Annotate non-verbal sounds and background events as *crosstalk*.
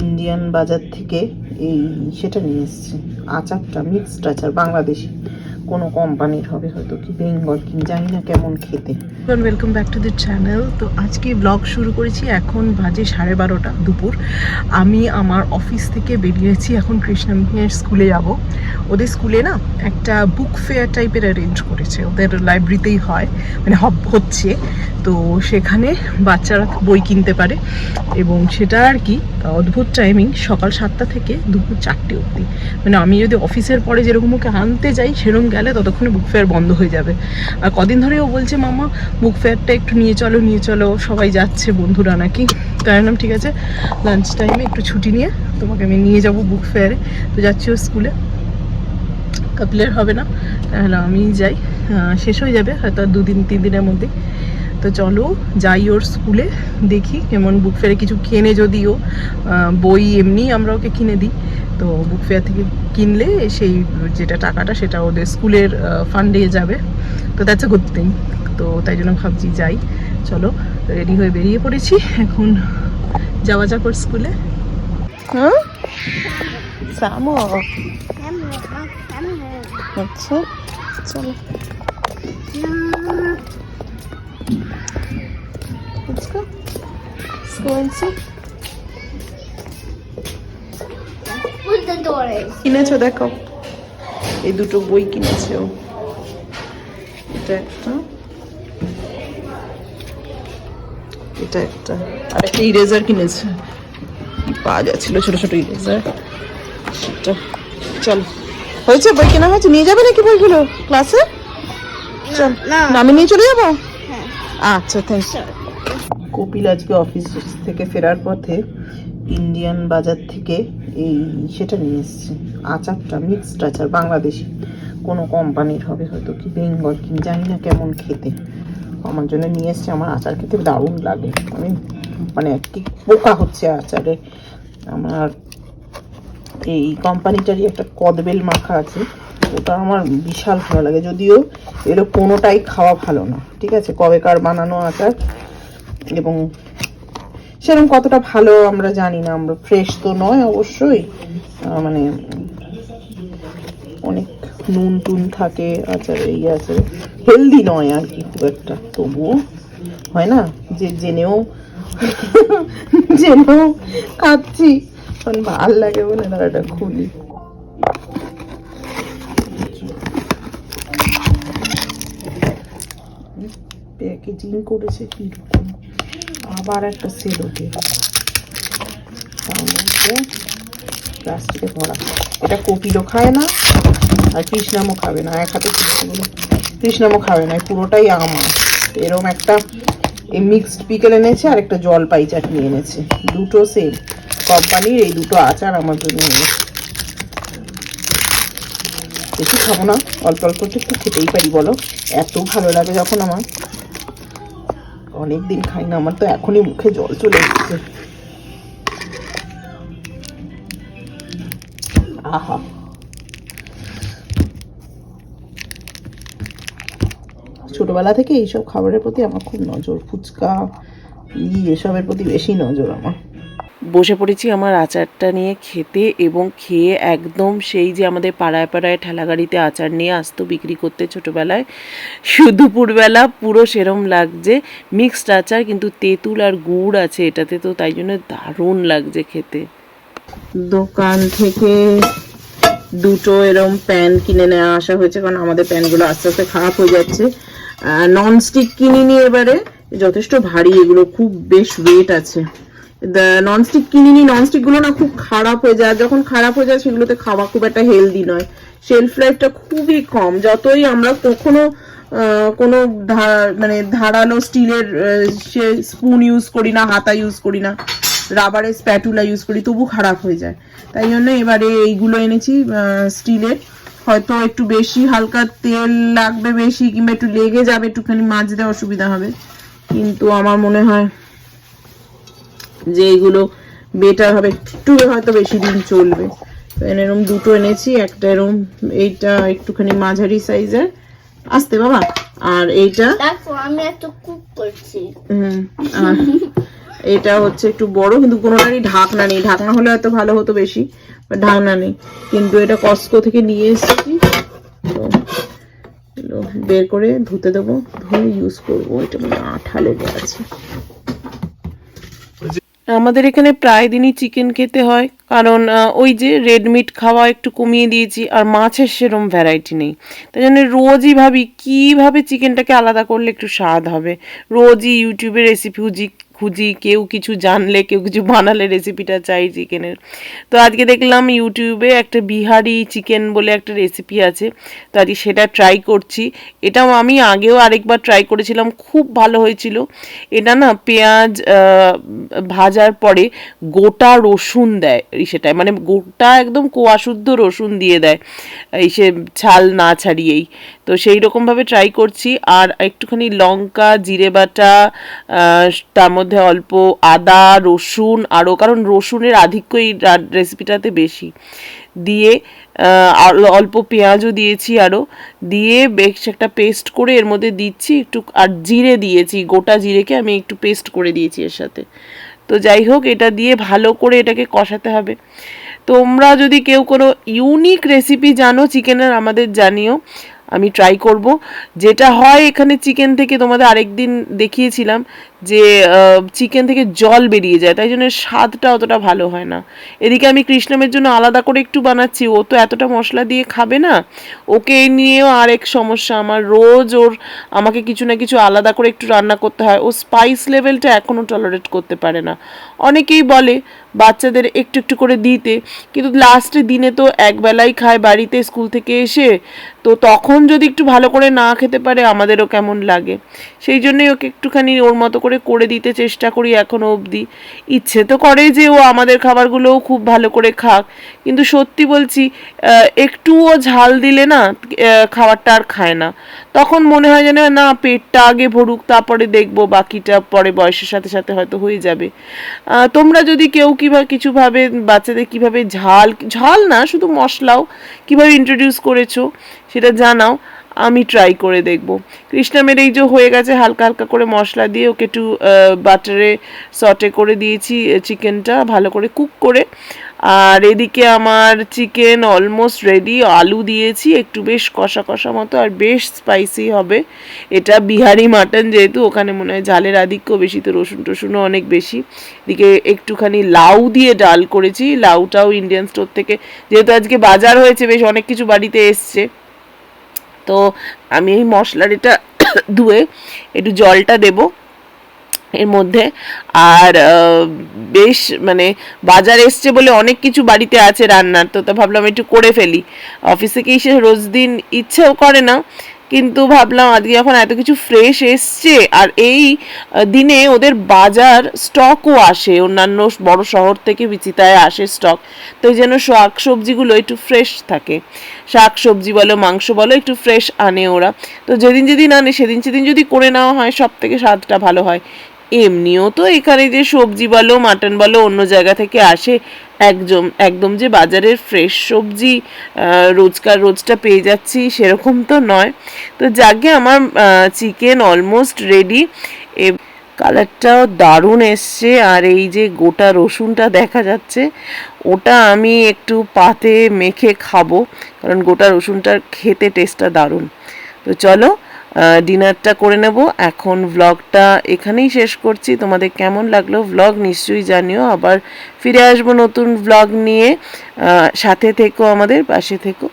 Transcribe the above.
Indian বাজার থেকে এই সেটা নিয়ে এসেছি। আচারটা মিক্সড আচার, বাংলাদেশি। কোনো কোম্পানির হবে হয়তো কি বেঙ্গল কি জানি না কেমন খেতে। Welcome back to the channel তো আজকে ব্লগ শুরু করেছি এখন বাজে সাড়ে বারোটা দুপুর। আমি আমার অফিস থেকে বেরিয়েছি এখন কৃষ্ণা স্কুলে যাব। ওদের স্কুলে না একটা বুক ফেয়ার টাইপের অ্যারেঞ্জ করেছে। ওদের লাইব্রেরিতেই হয় মানে হচ্ছে। তো সেখানে বাচ্চারা বই কিনতে পারে এবং সেটা আর কি, অদ্ভুত টাইমিং সকাল সাতটা থেকে দুপুর চারটে অবধি। মানে আমি যদি অফিসের পরে যেরকম ওকে আনতে যাই সেরকম গেলে ততক্ষণে বুক ফেয়ার বন্ধ হয়ে যাবে। আর কদিন ধরে ও বলছে, মামা বুক ফেয়ারটা একটু নিয়ে চলো নিয়ে চলো, সবাই যাচ্ছে, বন্ধুরা নাকি? তাই নাম ঠিক আছে লাঞ্চ টাইমে একটু ছুটি নিয়ে তোমাকে আমি নিয়ে যাব বুক ফেয়ারে তো যাচ্ছি ও স্কুলে কাপিলের হবে না, তাহলে আমি যাই। শেষ হয়ে যাবে হয়তো দুদিন, তিন দিনের মধ্যে তো চলো যাই ওর স্কুলে দেখি কেমন বুক ফেয়ারে কিছু কেনে যদিও। বই এমনি আমরা ওকে কিনে দিই। তো বুক ফেয়ার থেকে কিনলে সেই যেটা টাকাটা সেটা ওদের স্কুলের ফান্ডে যাবে। তো দ্যাটস এ গুড থিং তো তাই জন্য ভাবছি যাই। চলো রেডি হয়ে বেরিয়ে পড়েছি। এখন যাওয়া যাক ওর স্কুলে। হ্যাঁ? সামো আচ্ছা চলো। Let's go. Let's go and see. কিনেছো দেখো। এই দুটো বই কিনেছে ও। এটা একটা। এটা একটা। আর একটা ইরেজার কিনেছে। পাওয়া যাচ্ছিল ছোট ছোট ইরেজার সেটা। চলো। হয়েছে বই কেনা হয়েছে? নিয়ে যাবে নাকি বইগুলো? ক্লাসে? চল। না। আমি নিয়ে চলে যাব। আচ্ছা থ্যাংক কপিল আজকে অফিস থেকে ফেরার পথে ইন্ডিয়ান বাজার থেকে এই সেটা নিয়ে এসেছে। আচারটা মিক্সড আচার, বাংলাদেশি। কোনো কোম্পানির হবে হয়তো কি বেঙ্গল কি, জানি না কেমন খেতে। আমার জন্য নিয়ে এসছে, আমার আচার খেতে দারুণ লাগে। আমি মানে কি পোকা হচ্ছে আচারে। আমার এই কোম্পানিটারই একটা কদবেল মাখা আছে। ওটা আমার বিশাল ভালো লাগে। যদিও এগুলো কোনোটাই খাওয়া ভালো না। ঠিক আছে? কবেকার বানানো আচার এবং সেরকম কতটা ভালো আমরা জানি না। আমরা ফ্রেশ তো নয় অবশ্যই। মানে অনেক নুন টুন থাকে আচারে, এই আছে হেলদি নয় আর কি খুব একটা। তবুও, হয় না? যে জেনেও জেনেও খাচ্ছি ভালো লাগে বলে এটা খুলি প্যাকেজিং করেছে কীরকম? আবার একটা সেলোটে তার মধ্যে প্লাস্টিকে ভরা। এটা কপিলও খায় না, আর কৃষ্ণামও খাবে না। এক হাতে কৃষ্ণামও খাবে না পুরোটাই আমার এরকম একটা এই মিক্সড পিকেল এনেছে আর একটা জলপাই চাটনি এনেছে। দুটো সেম কোম্পানির এই দুটো আচার আমার জন্য এনেছে। বেশি খাব না, অল্প অল্প একটু খেতেই পারি, বলো। এত ভালো লাগে যখন আমার। অনেক দিন খাই না, আমার তো এখনই মুখে জল চলে এসেছে। আহা। ছোটবেলা থেকে এইসব খাবারের প্রতি আমার খুব নজর, ফুচকা এসবের প্রতি বেশি নজর আমার। বসে পড়েছি আমার আচারটা নিয়ে খেতে এবং খেয়ে একদম সেই যে আমাদের পাড়ায় পাড়ায় ঠেলাগাড়িতে আচার নিয়ে আসতো, বিক্রি করতে ছোটোবেলায়। দুপুরবেলা পুরো সেরম লাগছে। মিক্সড আচার কিন্তু তেঁতুল আর গুড় আছে এটাতে তো, তাই জন্য দারুণ লাগছে খেতে। দোকান থেকে দুটো এরম প্যান কিনে নেওয়া আসা হয়েছে, কারণ আমাদের প্যানগুলো আস্তে আস্তে খারাপ হয়ে যাচ্ছে। নন স্টিক কিনিনি এবারে, যথেষ্ট ভারী, এগুলো খুব বেশ ওয়েট আছে। নন স্টিক কিনিনি নন স্টিকগুলো না খুব খারাপ হয়ে যায়। যখন খারাপ হয়ে যায়, সেগুলোতে খাওয়া খুব একটা হেলদি নয়। শেলফ লাইফটা খুবই কম। যতই আমরা কখনো কোনো মানে ধারালো স্টিলের সে স্পুন ইউজ করি না, হাতা ইউজ করি না রাবারের স্প্যাটুলা ইউজ করি, তবু খারাপ হয়ে যায়। তাই জন্য এবারে এইগুলো এনেছি স্টিলের হয়তো একটু বেশি, হালকা তেল লাগবে বেশি, কিংবা একটু লেগে যাবে, একটুখানি মাজতে অসুবিধা হবে। কিন্তু আমার মনে হয় যে এগুলো বেটার হবে। একটু হয়তো বেশি দিন চলবে। তো এরকম দুটো এনেছি একটা এরকম এইটা একটুখানি মাঝারি সাইজের আসতে বাবা। আর এইটা? আমি একটা কুক করছি। হুম, আর এটা হচ্ছে একটু বড় কিন্তু কোনোটারই ঢাকনা নেই। ঢাকনা হলে হয়তো ভালো হতো বেশি ঢাকনা নেই। কিন্তু এটা কস্কো থেকে নিয়ে এসেছি। বের করে ধুতে দেবো। ধুয়ে ইউজ করব। এটা মানে আঠা লেগে আছে আমাদের এখানে প্রায় দিনই চিকেন খেতে হয়। কারণ ওই যে রেড মিট খাওয়া একটু কমিয়ে দিয়েছি, আর মাছের সেরম ভ্যারাইটি নেই। তাই জন্য রোজই ভাবি, কীভাবে চিকেনটাকে আলাদা করলে একটু স্বাদ হবে? রোজই ইউটিউবে রেসিপি খুঁজি, কেউ কিছু জানলে, কেউ কিছু বানালে রেসিপিটা চাই চিকেনের তো আজকে দেখলাম ইউটিউবে একটা বিহারি চিকেন বলে একটা রেসিপি আছে, তো আজকে সেটা ট্রাই করছি। এটাও আমি আগেও আরেকবার ট্রাই করেছিলাম, খুব ভালো হয়েছিল। এটা না পেঁয়াজ ভাজার পরে গোটা রসুন দেয় সেটাই মানে গোটা একদম কোয়াশুদ্ধ রসুন দিয়ে দেয়, এই সে ছাল না ছাড়িয়েই। তো সেই রকমভাবে ট্রাই করছি, আর একটুখানি লঙ্কা, জিরে বাটা তার মধ্যে অল্প আদা, রসুন আরও, কারণ রসুনের আধিক্য এই রেসিপিটাতে বেশি। দিয়ে অল্প পেঁয়াজও দিয়েছি আরও। দিয়ে বেশ একটা পেস্ট করে এর মধ্যে দিচ্ছি, একটু, আর জিরে দিয়েছি, গোটা জিরেকে আমি একটু পেস্ট করে দিয়েছি এর সাথে। তো যাই হোক, এটা দিয়ে ভালো করে এটাকে কষাতে হবে। তোমরা যদি কেউ কোনো ইউনিক রেসিপি জানো চিকেনের আমাদের জানিও। আমি ট্রাই করব। যেটা হয় এখানে চিকেন থেকে তোমাদের আরেকদিন দেখিয়েছিলাম যে চিকেন থেকে জল বেরিয়ে যায়, তাই জন্য স্বাদটা অতটা ভালো হয় না। এদিকে আমি কৃষ্ণমের জন্য আলাদা করে একটু বানাচ্ছি, ও তো এতটা মশলা দিয়ে খাবে না। ওকে নিয়েও আরেক সমস্যা, আমার রোজ ওর আমাকে কিছু না কিছু আলাদা করে একটু রান্না করতে হয়। ও স্পাইস লেভেলটা এখনও টলারেট করতে পারে না। অনেকেই বলে বাচ্চাদের একটু একটু করে দিতে। কিন্তু লাস্টে দিনে তো একবেলাই খায় বাড়িতে স্কুল থেকে এসে। তো তখন যদি একটু ভালো করে না খেতে পারে, আমাদেরও কেমন লাগে। সেই জন্যই ওকে একটুখানি ওর মতো করে করে দিতে চেষ্টা করি এখনও অবধি। ইচ্ছে তো করে যে ও আমাদের খাবারগুলোও খুব ভালো করে খাক। কিন্তু সত্যি বলছি একটুও ঝাল দিলে না খাবারটা আর খায় না। তখন মনে হয় যেন না, পেটটা আগে ভরুক, তারপরে দেখব বাকিটা পরে বয়সের সাথে সাথে হয়তো হয়ে যাবে। তোমরা যদি কেউ কীভাবে কিছুভাবে বাচ্চাদের কীভাবে ঝাল ঝাল না, শুধু মশলাও কীভাবে ইন্ট্রোডিউস করেছ সেটা জানাও, আমি ট্রাই করে দেখব। কৃষ্ণামের এই যে হয়ে গেছে হালকা হালকা করে মশলা দিয়ে ওকে একটু বাটারে সটে করে দিয়েছি চিকেনটা ভালো করে কুক করে। আর এদিকে আমার চিকেন অলমোস্ট রেডি আলু দিয়েছি, একটু বেশ কষা কষা মতো আর বেশ স্পাইসি হবে। এটা বিহারি মাটন যেহেতু, ওখানে মনে হয় ঝালের আধিক্য বেশি, তো রসুন টসুনও অনেক বেশি। এদিকে একটুখানি লাউ দিয়ে ডাল করেছি, লাউটাও ইন্ডিয়ান স্টোর থেকে, যেহেতু আজকে বাজার হয়েছে, বেশ অনেক কিছু বাড়িতে এসছে। তো আমি এই মশলার এটা *coughs* ধুয়ে একটু জলটা দেব। এর মধ্যে। আর বেশ মানে বাজার এসছে বলে অনেক কিছু বাড়িতে আছে রান্নার, তো তা ভাবলাম একটু করে ফেলি। অফিসে থেকে এসে রোজ দিন ইচ্ছেও করে না, কিন্তু ভাবলাম আজকে যখন এত কিছু ফ্রেশ এসছে আর এই দিনে ওদের বাজার স্টকও আসে, অন্যান্য বড় শহর থেকে বিচিতায় আসে স্টক তো এই জন্য শাক সবজিগুলো একটু ফ্রেশ থাকে। শাক সবজি বলো, মাংস বলো, একটু ফ্রেশ আনে ওরা। তো যেদিন যেদিন আনে, সেদিন সেদিন যদি করে নেওয়া হয় সব থেকে স্বাদটা ভালো হয়। এমনিও তো এখানে যে সবজি বলো মাটন বলো, অন্য জায়গা থেকে আসে একদম একদম যে বাজারের ফ্রেশ সবজি রোজকার রোজটা পেয়ে যাচ্ছি সেরকম তো নয়। তো যাকে আমার চিকেন অলমোস্ট রেডি কালারটাও দারুণ এসছে। আর এই যে গোটা রসুনটা দেখা যাচ্ছে, ওটা আমি একটু পাতে মেখে খাব, কারণ গোটা রসুনটার খেতে টেস্টটা দারুণ। তো চলো ডিনারটা করে নেব। এখন ভ্লগটা এখানেই শেষ করছি। তোমাদের কেমন লাগল ভ্লগ নিশ্চয়ই জানিও। আবার ফিরে আসব নতুন ভ্লগ নিয়ে। সাথে থেকো আমাদের, পাশে থেকো।